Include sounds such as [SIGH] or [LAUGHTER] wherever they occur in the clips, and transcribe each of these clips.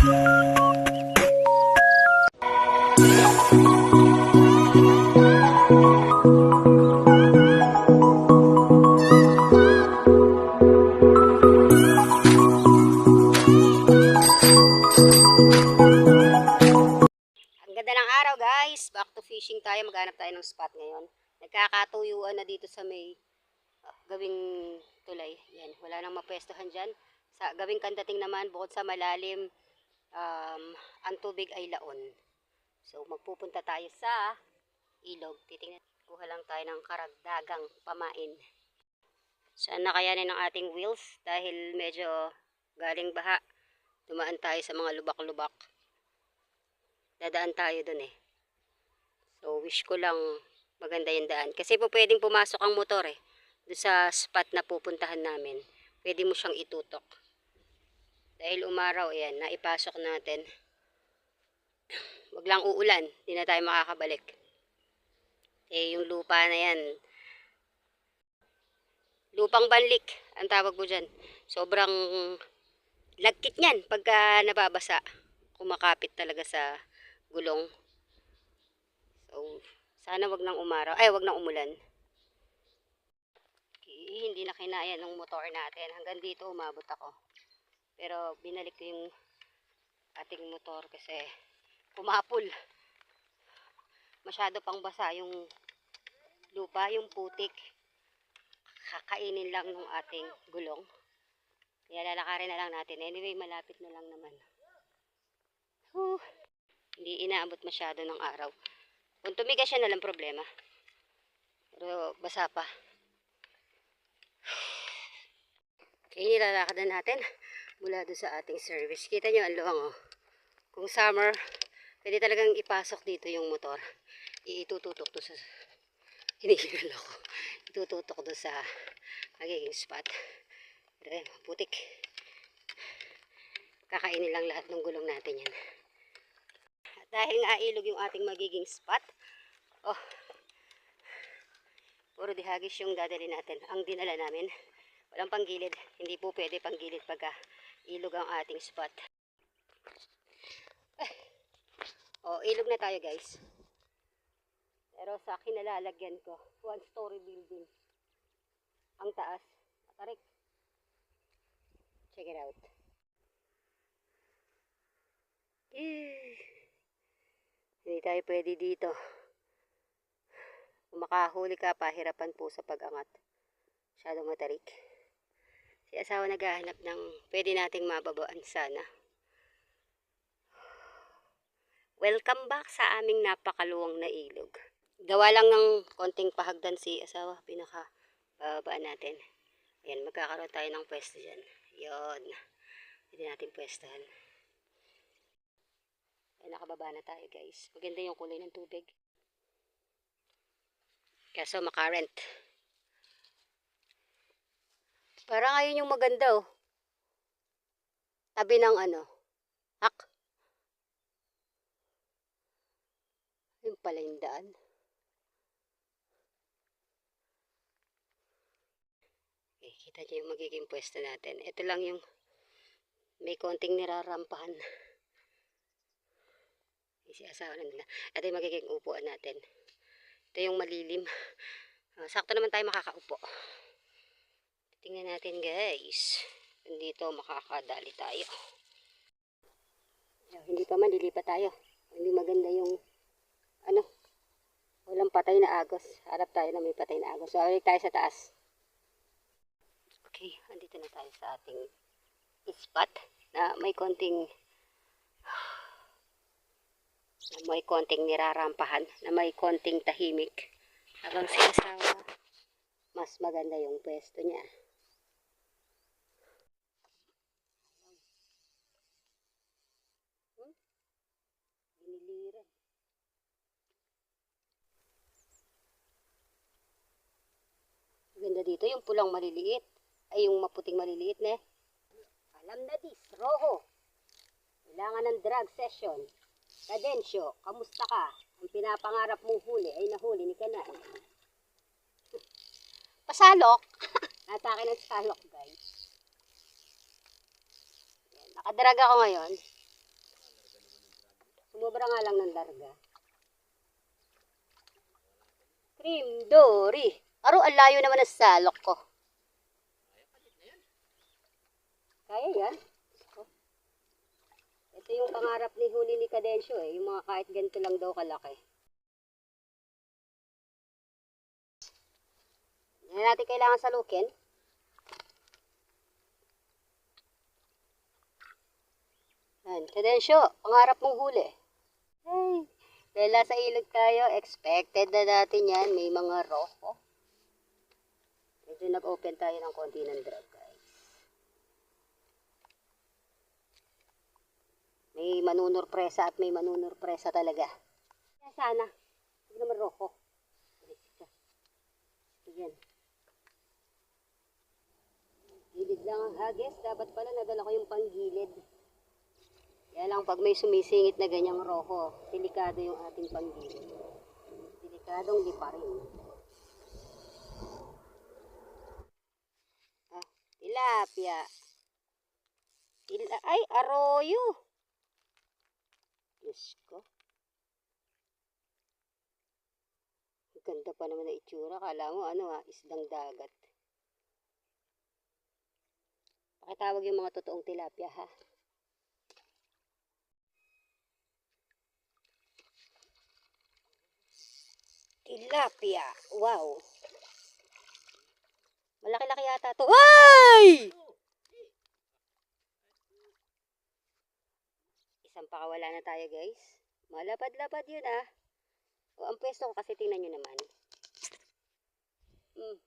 guys. Back to fishing tayo. Maghanap tayo ng spot ngayon. Nagkakatuyuan na dito sa may uh, gawing tulay. Yan. Wala nang mapwestuhan dyan. Sa gawing kandating naman, bukod sa malalim, um, ang tubig ay laon. So magpupunta tayo sa ilog. Titingnan. Kuha lang tayo ng karagdagang pamain. Saan nakayanin ng ating wheels? Dahil medyo galing baha. Dumaan tayo sa mga lubak-lubak dadaan tayo dun eh. So, wish ko lang maganda yung daan. Kasi po pwedeng pumasok ang motor eh. Doon sa spot na pupuntahan namin. Pwede mo siyang itutok. Dahil umaraw, ayan, naipasok natin. Wag lang uulan, di na tayo makakabalik. Eh, yung lupa na yan, lupang banlik, ang tawag mo dyan. Sobrang lagkit niyan pagka nababasa. Kumakapit talaga sa gulong. So, sana wag nang umaraw. Ay, wag nang umulan. Okay, hindi na kinaya ng motor natin. Hanggang dito umabot ako. Pero binalik ko yung ating motor kasi pumapul. Masyado pang basa yung lupa, yung putik. Kakainin lang ng ating gulong. Kaya lalakarin na lang natin. Anyway, malapit na lang naman. Whew. Hindi inaabot masyado ng araw. Kung tumigas siya na lang problema. Pero basa pa. Okay, nilalakad na natin mula doon sa ating service. Kita nyo ang luwang oh. Kung summer, pwede talagang ipasok dito yung motor. Iitututok to sa... [LAUGHS] Hinihingal ako. Itututok doon sa magiging spot. Pero eh, putik. Kakainin lang lahat ng gulong natin yan. At dahil nga ilog yung ating magiging spot, oh, puro dihagis yung dadali natin. Ang dinala namin, walang panggilid. Hindi po pwede panggilid pagka ilog ang ating spot. Eh, oh, ilog na tayo guys. Pero sa akin nalalagyan ko, one story building. Ang taas. Tarik. Check it out. Eh, [SIGHS] Hindi tayo pwede dito. Kung makahuli ka, pahirapan po sa pag-angat. Masyadong matarik. Si asawa naghahanap ng pwede nating mababaan sana. Welcome back sa aming napakaluwang na ilog. Gawa lang ng konting pahagdan si asawa, pinaka babaan natin. Ayan, magkakaroon tayo ng pwesto dyan. Yun. Pwede natin pwestohan. Ay, nakababa na tayo guys. Maganda yung kulay ng tubig. Kaso makarent. Parang ayun yung maganda oh. Tabi ng ano. Hak. Yung pala yung daan. Okay, kita niyo yung magiging pwesto natin. Ito lang yung may konting nirarampahan. Yung si asawa na nila. Ito yung magiging upuan natin. Ito yung malilim. Ah, sakto naman tayo makakaupo. Tingnan natin guys. Dito makakadali tayo. Ayaw, hindi pa man, dilipat tayo. Hindi maganda yung ano, walang patay na agos. Harap tayo na may patay na agos. So, balik tayo sa taas. Okay, andito na tayo sa ating spot na may konting na may konting nirarampahan, na may konting tahimik. Habang si asawa, mas maganda yung pwesto niya. Hmm? Biniliran. Ganda dito, yung pulang maliliit. Ay, yung maputing maliliit, ne? Alam na dis, roho. Kailangan ng drug session. Kadensyo, kamusta ka? Ang pinapangarap mong huli ay nahuli ni Kana. [LAUGHS] Pasalok. [LAUGHS] Nasa akin ang salok, guys. Yan, Nakadrag ako ngayon. Sumobra nga lang ng larga. Cream Dory. Aro, ang naman ng salok ko. Kaya yan. Ito yung pangarap ni Huli ni Cadencio eh. Yung mga kahit ganito lang daw kalaki. Hindi natin kailangan salukin. Yan, Cadencio, pangarap mong huli. Hey, dahil sa ilog tayo, expected na natin yan. May mga roko. Medyo nag-open tayo ng konti ng drag, guys. May manunur presa at may manunur presa talaga. Kaya sana. Huwag naman roko. Ayan. Gilid lang ang hagis. Dapat pala nadala ko yung panggilid. Kaya lang pag may sumisingit na ganyang roko, delikado yung ating panggilid. Delikadong di pa rin. Ah, tilapia. Tila Ay, arroyo. Diyos ko. Ganda pa naman na itsura. Kala mo ano ah, isdang dagat. Pakitawag yung mga totoong tilapia ha. Tilapia. Wow. Malaki-laki yata to. Ay! Isang pakawala na tayo guys. Malapad-lapad yun ah. O, ang pwesto ko kasi tingnan nyo naman. Hmm.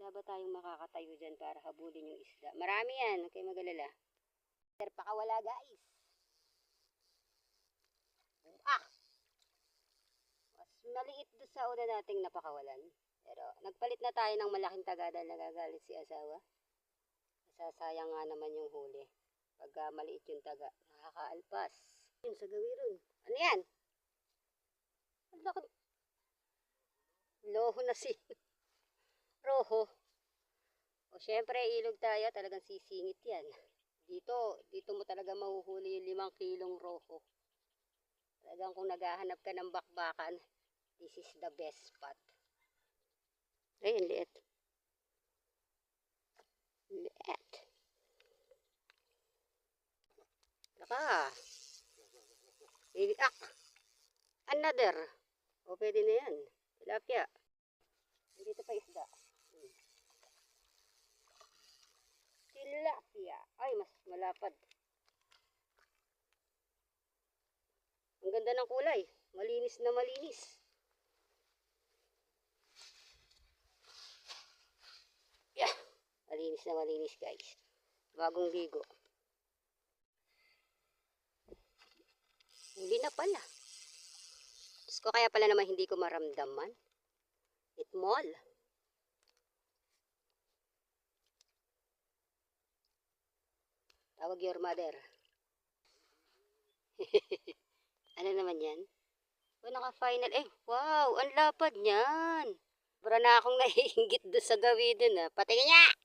Bigla ba tayong makakatayo dyan para habulin yung isda? Marami yan. Kayo magalala. Pero pakawala guys. Ah! Mas maliit doon sa una nating napakawalan. Pero nagpalit na tayo ng malaking taga dahil nagagalit si asawa. Masasayang nga naman yung huli. Pag ah, maliit yung taga, nakakaalpas. Yun sa gawin Ano yan? Ang. Loho na si. [LAUGHS] Roho. O syempre, ilog tayo. Talagang sisingit yan. Dito, dito mo talaga mahuhuli yung limang kilong roho. Talagang kung naghahanap ka ng bakbakan, this is the best spot. Ay, ang liit. Liit. Laka. Iyak. Another. O, pwede na yan. Tilapia. Dito pa isda. Hmm. Tilapia. Ay, mas malapad. Ang ganda ng kulay. Malinis na malinis. Malinis na malinis, guys. Bagong ligo. Hindi na pala. Diyos ko, kaya pala naman hindi ko maramdaman. It mall. Tawag your mother. [LAUGHS] ano naman yan? O, naka-final. Eh, wow, ang lapad niyan. Bara na akong [LAUGHS] naiingit doon sa gawin dun ah. Patingin niya!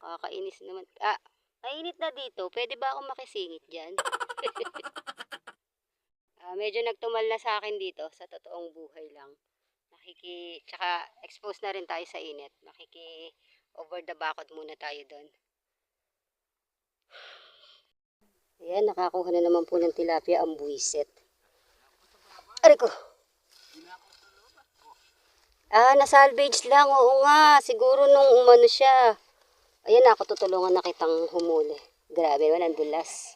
Kakainis naman. Ah, mainit na dito. Pwede ba akong makisingit dyan? [LAUGHS] Ah, medyo nagtumal na sa akin dito sa totoong buhay lang. Nakiki, tsaka expose na rin tayo sa init. Nakiki over the bakod muna tayo doon. Ayan, nakakuha na naman po ng tilapia ang buwisit. Aray ko. Ah, nasalvage lang. Oo nga. Siguro nung umano siya. Ayan, ako tutulungan na kitang humuli. Grabe, dulas.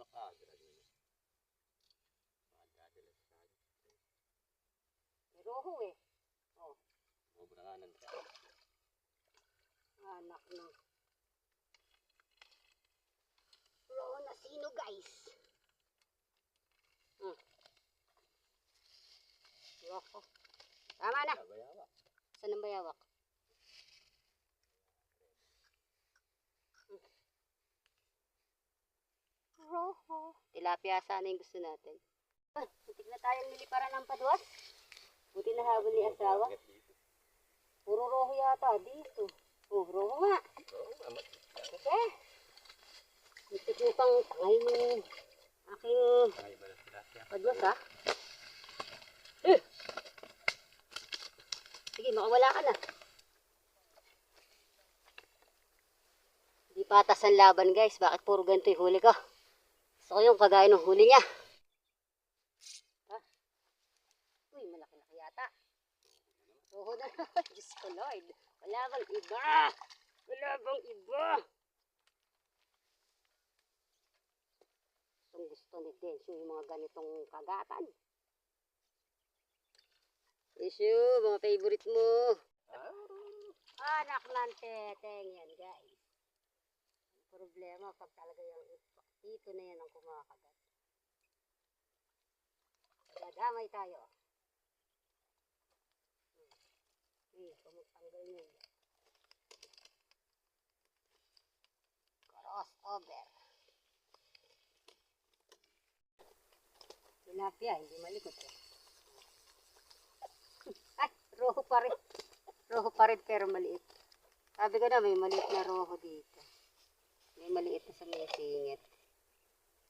Ka, grabe. may roho eh. Oh, Sobra ka ng anak na. Roho na sino guys? Hmm. Roho. Tama na. Saan ang bayawak? Roho. Tilapia sana yung gusto natin. Ah, Butik na tayong niliparan ng paduas. Buti na habol ni asawa. Puro roho yata dito. Oh, roho nga. Okay. Butik mo pang tangay mo aking paduas ha. Eh! Sige, makawala ka na. Di patas ang laban guys. Bakit puro ganito yung huli ko? Gusto ko yung kagaya ng huli niya. Ha? Uy. Oo na. [LAUGHS] Diyos ko Lord. Wala bang iba? Wala bang iba? Gustong gusto ni Densyo yung mga ganitong kagatan. Densyo, mga favorite mo. Anak ng teteng yan guys. Problema pag talaga yung dito na yan ang kumakagat. Dadamay tayo. Hmm. Kumutanggal yun. Cross Tilapia, hindi malikot eh. [LAUGHS] Ay, roho pa rin. Roho pa rin pero maliit. Sabi ko na may maliit na roho dito. May maliit na sa may singit.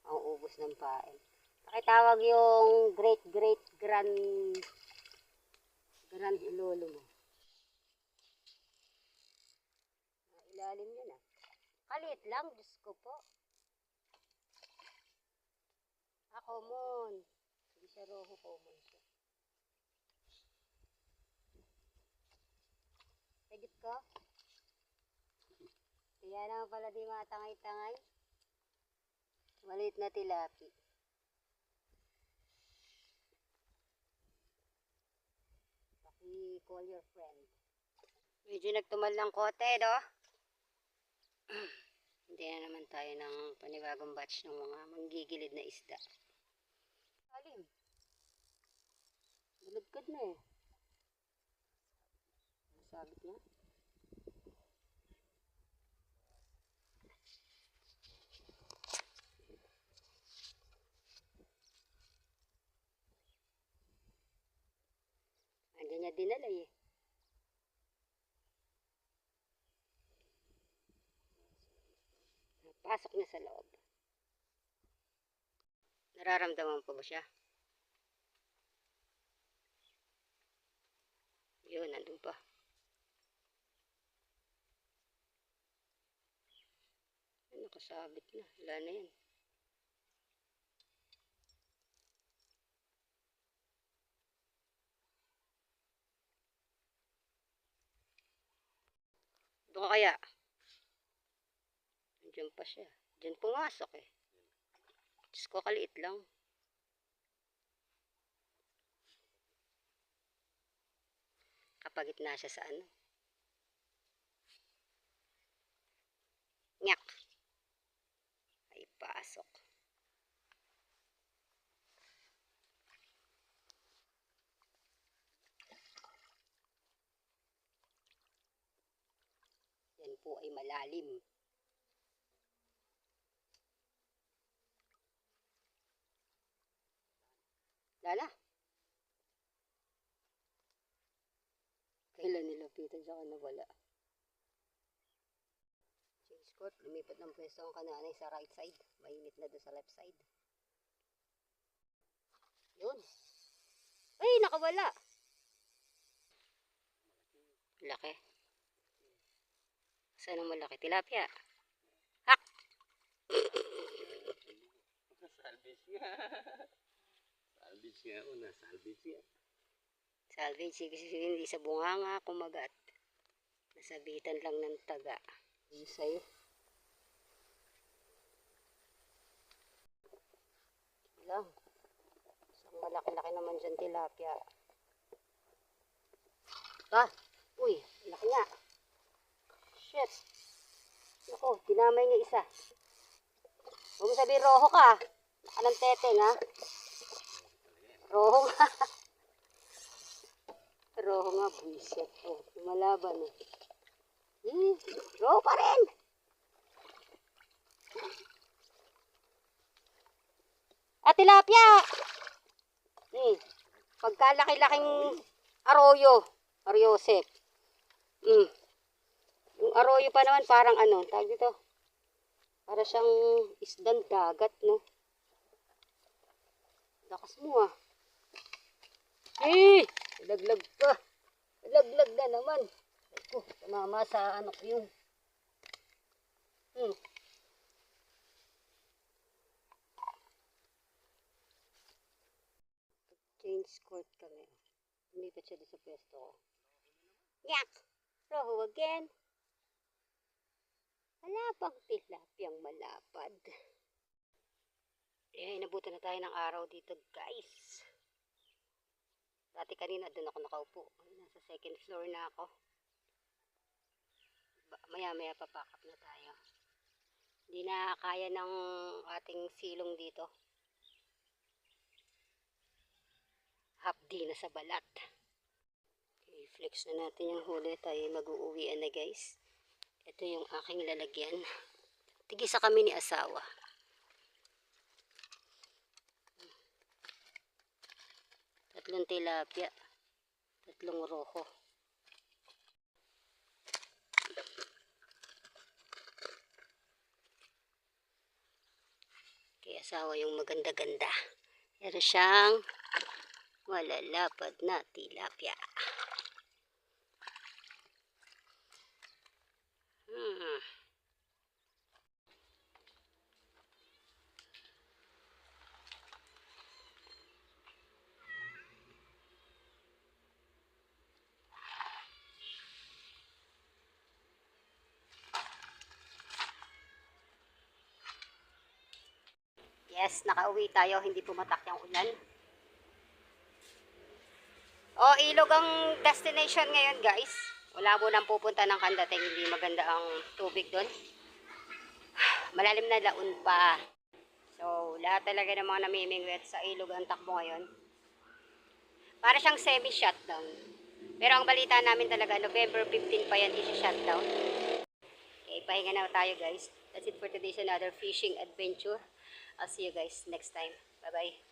Ang ubos ng pain. Pakitawag yung great great grand grand lolo mo. Ah, ilalim yun ah. Kalit lang, Diyos ko po. Ah, common. Hindi siya roho, common siya. Higit ko? Kaya naman pala di matangay-tangay. Maliit na tilapi. Paki-call your friend. Medyo nagtumal ng kote, no? [CLEARS THROAT] Hindi na naman tayo ng panibagong batch ng mga manggigilid na isda. Alim. Bulagkad na eh. Nasabit na. Hindi niya dinala eh. Pasok niya sa loob. Nararamdaman po ba siya? Yun, nandun pa. Nakasabit na. Wala na yan. Doon ka kaya? Diyan pa siya. Diyan pumasok eh. Diyos ko, kaliit lang. Kapagit na siya sa ano. Nyak. Ay, pasok. Yan po ay malalim. Lala. Kailan nilapitan siya na wala. Change court, lumipat ng pwesto ang kananay sa right side. Mainit na doon sa left side. Yun. Ay, nakawala. Laki. Saan ang malaki? Tilapia. Hak! [LAUGHS] Salvage. [LAUGHS] Salvage nga una. Salvage nga. Salvage, kasi hindi sa bunganga kumagat. Nasabitan lang ng taga. Yung sa'yo. Lang. Isang malaki-laki naman dyan tilapia. Ah! Uy, laki nga. Shit. Ako, dinamay niya isa. Huwag mo sabihin roho ka. Naka ng teteng ha. Roho nga. [LAUGHS] roho nga, buisit. Oh, lumalaban eh. Eh, roho pa rin. At tilapia! kalaki-laking arroyo. Arroyosep. Mm. Yung arroyo pa naman parang ano, tawag dito. Para siyang isdang dagat, no? Lakas mo ah. Eh! Laglag pa. Laglag na naman. Ako, tumama sa ko yung. Hmm. Change court kami. Lumipat siya sa pwesto ko. Yak! Roho again. Malapang tilapyang malapad. Eh, inabutan na tayo ng araw dito, guys. Dati kanina doon ako nakaupo. Nasa second floor na ako. Maya-maya papakap na tayo. Hindi na kaya ng ating silong dito. Hapdi na sa balat. Okay, flex na natin yung huli. Tayo mag-uuwian na guys. Ito yung aking lalagyan. Tigisa kami ni asawa. Tatlong tilapia. Tatlong rojo. Kay asawa yung maganda-ganda. Meron siyang malalapad na tilapia. Hmm. Yes, nakauwi tayo. Hindi pumatak yung ulan. O, ilog ang destination ngayon, guys. Wala mo nang pupunta ng kandating. Hindi maganda ang tubig doon. [SIGHS] Malalim na laon pa. So, lahat talaga ng mga namimingwit sa ilog ang takbo ngayon. Para siyang semi-shutdown. Pero ang balita namin talaga, November 15 pa yan isi-shutdown. Okay, pahinga na tayo guys. That's it for today's another fishing adventure. I'll see you guys next time. Bye-bye.